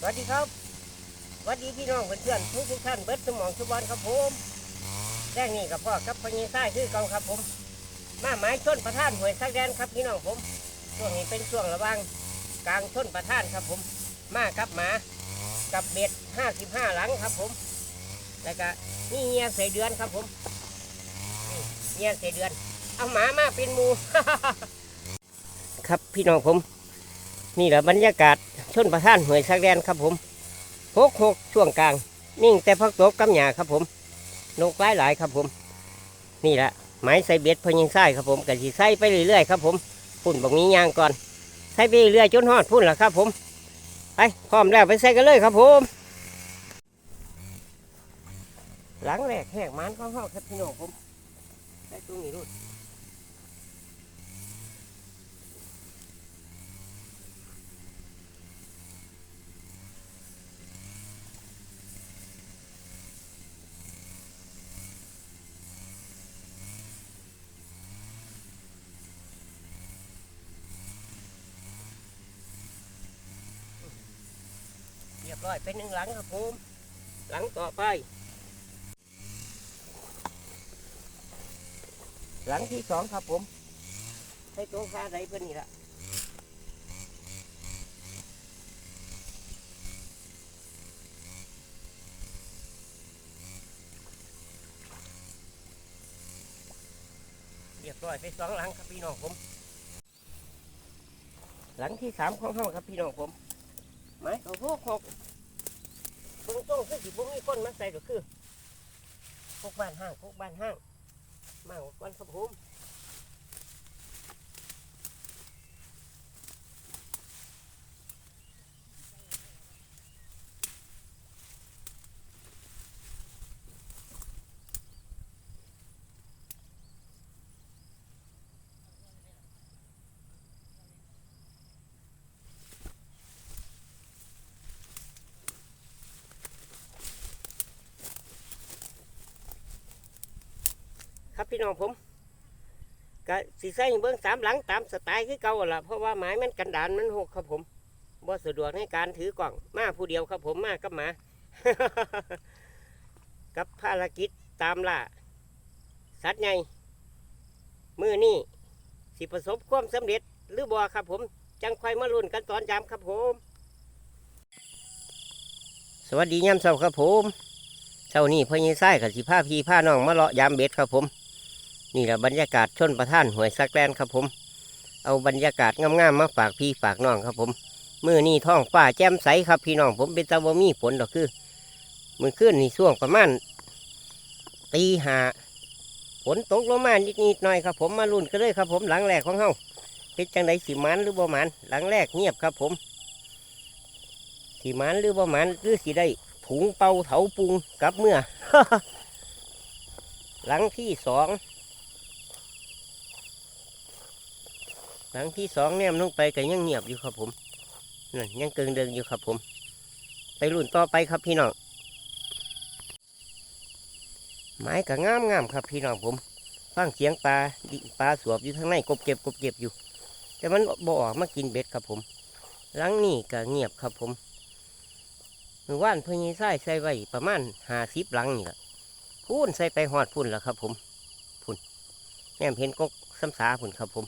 สวัสดีครับสวัสดีพี่น้องเพื่อนๆทุกทุกท่านเบิดสมองสุบอลครับผมแจ้งนี่กับพ่อกับพญาใต้คือเก่าครับผมมาหมายชนประท่านหวยสักแดนครับพี่น้องผมช่วงนี้เป็นช่วงระว่างกลางชนประท่านครับผม มากับหมากับเบ็ดห้าสิบห้าหลังครับผมแล้วก็นี่เงียเสเดือนครับผมเงียเสเดือน เอาหมามาเป็นมู ครับพี่น้องผม นี่แหละบรรยากาศ นประท่านหวยสักแดนครับผมหกหกช่วงกลาง นิ่งแต่พักตบกกำหยาครับผมนกหลายหลายครับผม นี่แหละไม้ใส่เบ็ดพยังไส้ครับผมกะสิใส่ไปเรื่อยๆครับผมพุ่นบอกนี้ยางก่อนใส่ไปเรื่อยจนฮอดพุ่นละครับผมไปพร้อมแล้วไปใส่กันเลยครับผม หลังแรกแหกมันข้องห้องครับพี่น้องผมได้ตรงนี้รุ่น บร้อยเป็นหนึ่งหลังครับผมหลังต่อไป หลังที่สองครับผมให้ตัวฟ้าใดเพื่อนนี่ละเรียบร้อยไปสองหลังครับพี่น้องผม หลังที่สามของห้องครับพี่น้องผม ไม้เขาหกหกตรงตรงคือสิบุ้มีคนมาใส่ก็คือพกบ้านห้างพกบ้านห้างมาหกวันขบผม ครับพี่น้องผมก็สีใส่เบื้องสามหลังตามสไตล์คือเก่าละเพราะว่าไม้มันกันดานมันหกครับผมบ่สะดวกในการถือกล่องมาผู้เดียวครับผมมากับหมา กับภารกิจตามล่าสัตว์ใหญ่มือนี่สิประสบความสำเร็จหรือบ่ครับผม จังค่อยมาลุ้นกันตอนยามครับผม สวัสดียามเช้าครับผมเช้านี้พ่อยี่ไส้กับสิผ้าพี่ผ้าน้องมาเลาะยามเบ็ดครับผม นี่แหละบรรยากาศชนประท่านหวยสักแลนครับผม เอาบรรยากาศงามๆมาฝากพี่ฝากน้องครับผมมือนี่ท้องฟ้าแจ่มใสครับพี่น้องผมเป็นตะบ่มีฝนดอกคือมือขึ้นนี่ช่วงประมาณตีหาฝนตกลงมานิดๆหน่อยครับผมมาลุ้นกันเลยครับผมหลังแรกของเฮาเป็นจังไดสิมันหรือบ่มันหลังแรกเงียบครับผมสิมันหรือบ่มันคือสิได้ถุงเป่าเถาปุงกับเมื่อหลังที่สอง หลังที่สองเนี่ยมันลงไปก็ยังเงียบอยู่ครับผมนั่นยังเกิงเดิงอยู่ครับผม ไปรุ่นต่อไปครับพี่น้องไม้ก็งามงามครับพี่น้องผมฟังเสียงปลาปลาสวบอยู่ทางในกบเก็บกบเก็บอยู่ แต่มันบ่ออกมากินเบ็ดครับผมหลังนี้ก็เงียบครับผมมือว่านเพื่อนใส่ใส่ไว้ประมาณหาสิบหลังนี่แหละพุ่นใส่ไปหอดพุ่นแล้วครับผมพุ่นแม่มเห็นกกซ้ำสาพุ่นครับผม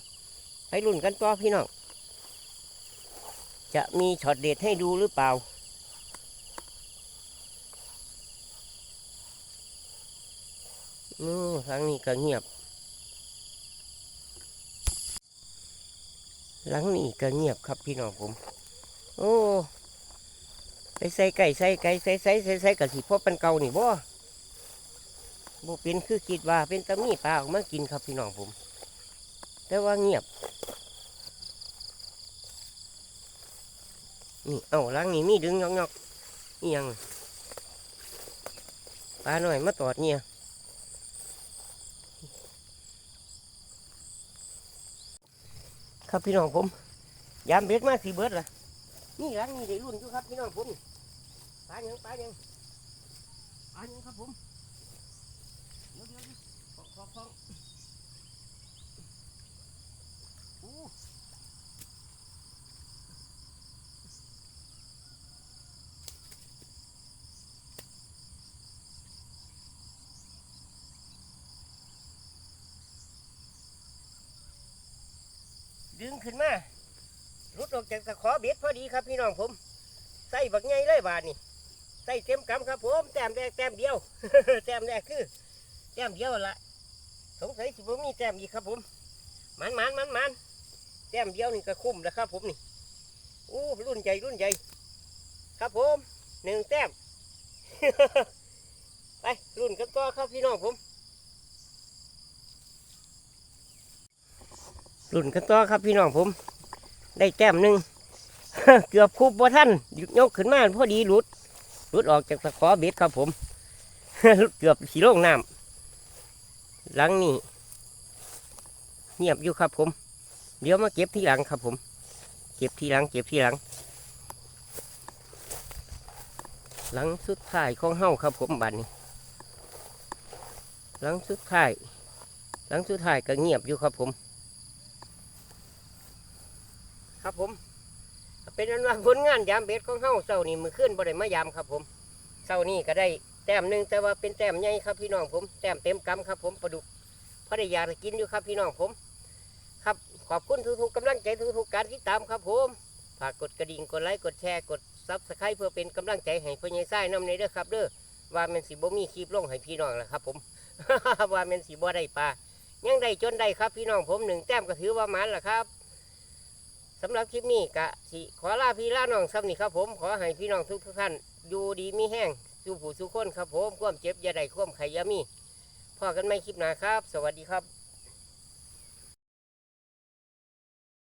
ไปรุ่นกันต่อพี่น้อง จะมีช็อตเด็ดให้ดูหรือเปล่า อืมครั้งนี้ก็เงียบ หลังนี้ก็เงียบครับพี่น้องผม โอ้ไปใส่ไก่ใส่ไก่ใส่ใส่ใส่ใส่กะสิพบเป็นเก่านี่บ่บ่เป็นคือคิดว่าเป็นตะมีปลาออกมากินครับพี่น้องผม แต่ว่าเงียบ นี่เอาหลังนี้มีดึงยอกยอกนี่ยังปลาหน่อยมาตอดเนี่ยครับพี่น้องผม ยามเบ็ดมาสีเบิดล่ะ นี่หลังนี้ได้รุ่นอยู่ครับพี่น้องผมปลายังปลายังปลายังครับผมเดี๋ยวเดี๋ยวเดี๋ยวขอขอขออู้ ดึงขึ้นมารุดออกจากตะขอเบ็ดพอดีครับพี่น้องผมใส่บักไงเลยบานนี่ใส่เต็มกำครับผมแต้มแรกแต้มเดียวแต้มแรกคือแต้มเดียวละสงสัยสิผมมีแต้มอีกครับผมมันมันมันมัน แต้มเดียวนี่ก็คุ้มแล้วครับ ผมนี่อู้รุ่นใหญ่รุ่นใหญ่ ครับผมหนึ่งแต้ม ไปรุ่นกันต่อครับพี่น้องผมรุ่นกันต่อครับพี่น้องผม ได้แต้มหนึ่งเกือบคุบบ่ท่านยกขึ้นมาพอดีหลุดหลุดออกจากตะขอเบ็ดครับผมเกือบสีโล่งน้ำหลังนี่เงียบอยู่ครับผม เดี๋ยวมาเก็บที่หลังครับผม เก็บที่หลัง เก็บที่หลัง หลังสุดท้ายของเฮ้าครับผมบัดนี้ หลังสุดท้าย หลังสุดท้ายก็เงียบอยู่ครับผม ครับผม เป็นอันว่าผลงานยามเบ็ดของเฮ้าเช้านี้มือขึ้นบ่ได้มายามครับผมเช้านี้ก็ได้แต้มหนึ่งแต่ว่าเป็นแต้มใหญ่ครับพี่น้องผม แต้มเต็มกำครับผมปลาดุกพอได้ยาจะกินอยู่ครับพี่น้องผม ครับ ขอบคุณทุกๆกำลังใจทุกๆการติดตามครับผมฝากกดกระดิ่งกดไลค์กดแชร์กดซับสไครต์เพื่อเป็นกำลังใจให้พ่อใหญ่ไส้น้ำในเด้อครับเด้อว่าแมนสิบ่มีคลิปลงให้พี่น้องแหละครับ ผม ว่าแมนสิบ่ได้ปลายังได้จนได้ครับพี่น้องผมหนึ่งแต้มก็ถือว่ามันละครับสำหรับคลิปนี้กะสิขอลาพี่ลาน้องซ้ำนี่ครับผมขอให้พี่น้องทุกทุกท่านอยู่ดีมีแห้งสู่ผู้สู่คนครับผมความเจ็บอย่าได้ความไข่ยามีพอกันไม่คลิปหนาครับ สวัสดีครับ